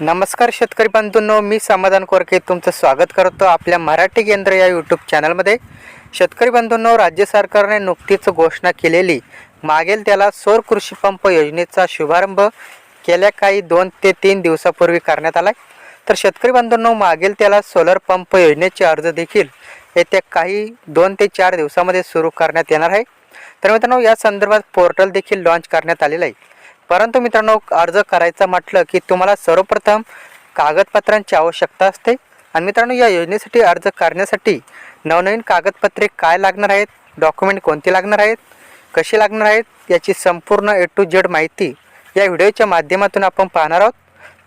नमस्कार शेतकरी बंधूंनो मी समाधान कोरके तुमचं स्वागत करतो आपल्या मराठी केंद्र या यूट्यूब चॅनलमध्ये शेतकरी बंधूंनो राज्य सरकारने नुकतीच घोषणा केलेली मागेल त्याला सौर कृषी पंप योजनेचा शुभारंभ गेल्या काही दोन ते तीन दिवसापूर्वी करण्यात आला तर शेतकरी बंधूंनो मागेल त्याला सोलर पंप योजनेचे अर्ज देखील येत्या काही दोन ते चार दिवसामध्ये सुरू करण्यात येणार आहे. तर मित्रांनो या संदर्भात पोर्टल देखील लॉन्च करण्यात आलेलं आहे. परंतु मित्रांनो अर्ज करायचं म्हटलं की तुम्हाला सर्वप्रथम कागदपत्रांची आवश्यकता असते. आणि मित्रांनो या योजनेसाठी अर्ज करण्यासाठी नवनवीन कागदपत्रे काय लागणार आहेत? डॉक्युमेंट कोणती लागणार आहेत? कशी लागणार आहेत? याची संपूर्ण ए टू जेड माहिती या व्हिडिओच्या माध्यमातून आपण पाहणार आहोत.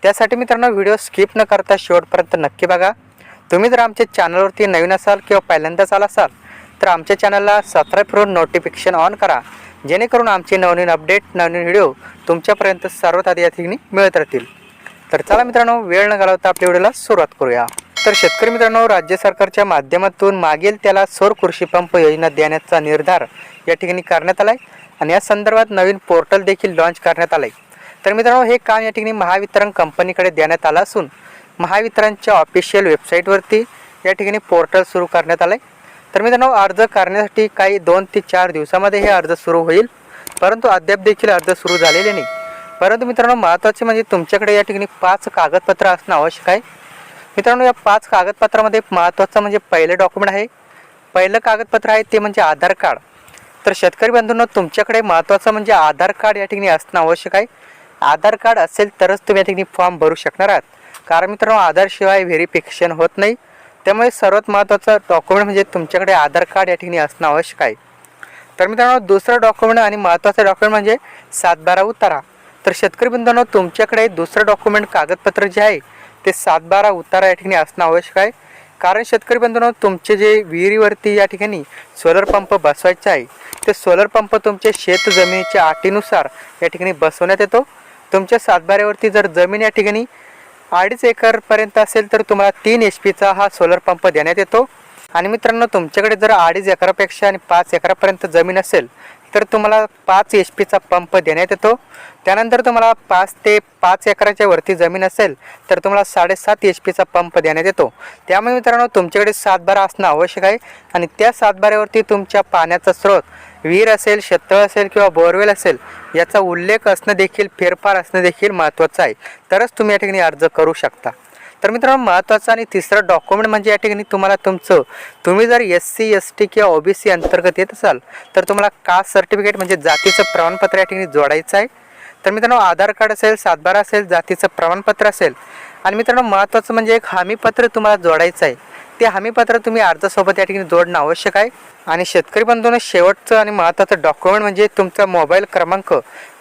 त्यासाठी मित्रांनो व्हिडिओ स्किप न करता शेवटपर्यंत नक्की बघा. तुम्ही जर आमच्या चॅनलवरती नवीन असाल किंवा पहिल्यांदाच आला असाल तर आमच्या चॅनलला सबस्क्राईब करून नोटिफिकेशन ऑन करा. जेणेकरून आमचे नवनवीन अपडेट नवनवीन व्हिडिओ तुमच्यापर्यंत सर्वात आधी या ठिकाणी मिळत राहतील. तर चला मित्रांनो वेळ न घालवता आपल्या व्हिडिओला सुरुवात करूया. तर शेतकरी मित्रांनो राज्य सरकारच्या माध्यमातून मागील त्याला सौर कृषी पंप योजना देण्याचा निर्धार या ठिकाणी करण्यात आला आहे आणि या संदर्भात नवीन पोर्टल देखील लॉन्च करण्यात आलं आहे तर मित्रांनो हे काम या ठिकाणी महावितरण कंपनीकडे देण्यात आलं असून महावितरणच्या ऑफिशियल वेबसाईटवरती या ठिकाणी पोर्टल सुरू करण्यात आलं आहे तर मित्रांनो अर्ज करण्यासाठी काही दोन ते चार दिवसामध्ये हे अर्ज सुरू होईल. परंतु अद्याप देखील अर्ज सुरू झालेले नाही. परंतु मित्रांनो महत्त्वाचे म्हणजे तुमच्याकडे या ठिकाणी पाच कागदपत्र असणं आवश्यक आहे. मित्रांनो या पाच कागदपत्रामध्ये महत्त्वाचं म्हणजे पहिलं डॉक्युमेंट आहे. पहिलं कागदपत्र आहे ते म्हणजे आधार कार्ड. तर शेतकरी बंधूंनो तुमच्याकडे महत्त्वाचं म्हणजे आधार कार्ड या ठिकाणी असणं आवश्यक आहे. आधार कार्ड असेल तरच तुम्ही या ठिकाणी फॉर्म भरू शकणार आहात. कारण मित्रांनो आधारशिवाय व्हेरिफिकेशन होत नाही. त्यामुळे सर्वात महत्त्वाचं डॉक्युमेंट म्हणजे तुमच्याकडे आधार कार्ड या ठिकाणी असणं आवश्यक आहे. तर मित्रांनो दुसरं डॉक्युमेंट आणि महत्त्वाचं डॉक्युमेंट म्हणजे सातबारा उतारा. तर शेतकरी बंधूंनो तुमच्याकडे दुसरं डॉक्युमेंट कागदपत्र जे आहे ते सातबारा उतारा या ठिकाणी असणं आवश्यक आहे. कारण शेतकरी बंधूंनो तुमचे जे विहिरीवरती या ठिकाणी सोलर पंप बसवायचे आहे ते सोलर पंप तुमचे शेत जमिनीच्या अटीनुसार या ठिकाणी बसवण्यात येतो. तुमच्या सातबाऱ्यावरती जर जमीन या ठिकाणी अडीच एकरपर्यंत असेल तर तुम्हाला तीन एच पीचा हा सोलर पंप देण्यात येतो. आणि मित्रांनो तुमच्याकडे जर अडीच एकरापेक्षा आणि पाच एकरापर्यंत जमीन असेल तर तुम्हाला पाच एच पीचा पंप देण्यात येतो. त्यानंतर तुम्हाला पाच ते पाच एकराच्या वरती जमीन असेल तर तुम्हाला साडेसात एच पीचा पंप देण्यात येतो. त्यामुळे मित्रांनो तुमच्याकडे सातबारा असणं आवश्यक आहे आणि त्या सातबाऱ्यावरती तुमच्या पाण्याचा स्रोत विहीर असेल शेततळ असेल किंवा बोरवेल असेल याचा उल्लेख असणं देखील फेरफार असणं देखील महत्त्वाचं आहे. तरच तुम्ही या ठिकाणी अर्ज करू शकता. तर मित्रांनो महत्त्वाचं आणि तिसरं डॉक्युमेंट म्हणजे या ठिकाणी तुम्हाला तुमचं तुम्ही जर एस सी एस टी किंवा ओ बी सी अंतर्गत येत असाल तर तुम्हाला कास्ट सर्टिफिकेट म्हणजे जातीचं प्रमाणपत्र या ठिकाणी जोडायचं आहे. तर मित्रांनो आधार कार्ड असेल सातबारा असेल जातीचं प्रमाणपत्र असेल. आणि मित्रांनो महत्त्वाचं म्हणजे एक हमीपत्र तुम्हाला जोडायचं आहे. ते हमीपत्र तुम्ही अर्जासोबत या ठिकाणी जोडणं आवश्यक आहे. आणि शेतकरी बंधूंनो शेवटचं आणि महत्त्वाचं डॉक्युमेंट म्हणजे तुमचा मोबाईल क्रमांक.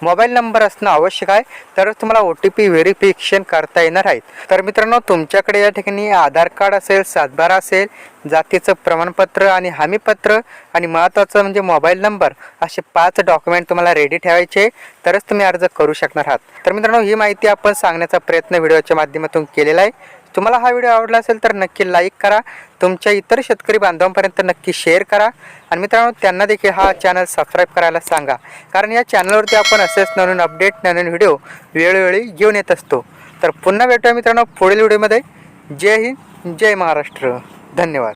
मोबाईल नंबर असणं आवश्यक आहे. तरच तुम्हाला ओ टी पी व्हेरिफिकेशन करता येणार आहेत तर मित्रांनो तुमच्याकडे या ठिकाणी आधार कार्ड असेल सातबारा असेल जातीचं प्रमाणपत्र आणि हमीपत्र आणि महत्त्वाचं म्हणजे मोबाईल नंबर असे पाच डॉक्युमेंट तुम्हाला रेडी ठेवायचे. तरच तुम्ही अर्ज करू शकणार आहात. तर मित्रांनो ही माहिती आपण सांगण्याचा प्रयत्न व्हिडिओच्या माध्यमातून केलेला आहे. तुम्हाला हा व्हिडिओ आवडला असेल तर नक्की लाईक करा. तुमच्या इतर शेतकरी बांधवांपर्यंत नक्की शेअर करा. आणि मित्रांनो त्यांना देखील हा चॅनल सबस्क्राईब करायला सांगा. कारण या चॅनलवरती आपण असेच नवीन अपडेट नवीन व्हिडिओ वेळोवेळी घेऊन येत असतो. तर पुन्हा भेटूया मित्रांनो पुढील व्हिडिओमध्ये जय हिंद जय महाराष्ट्र. धन्यवाद.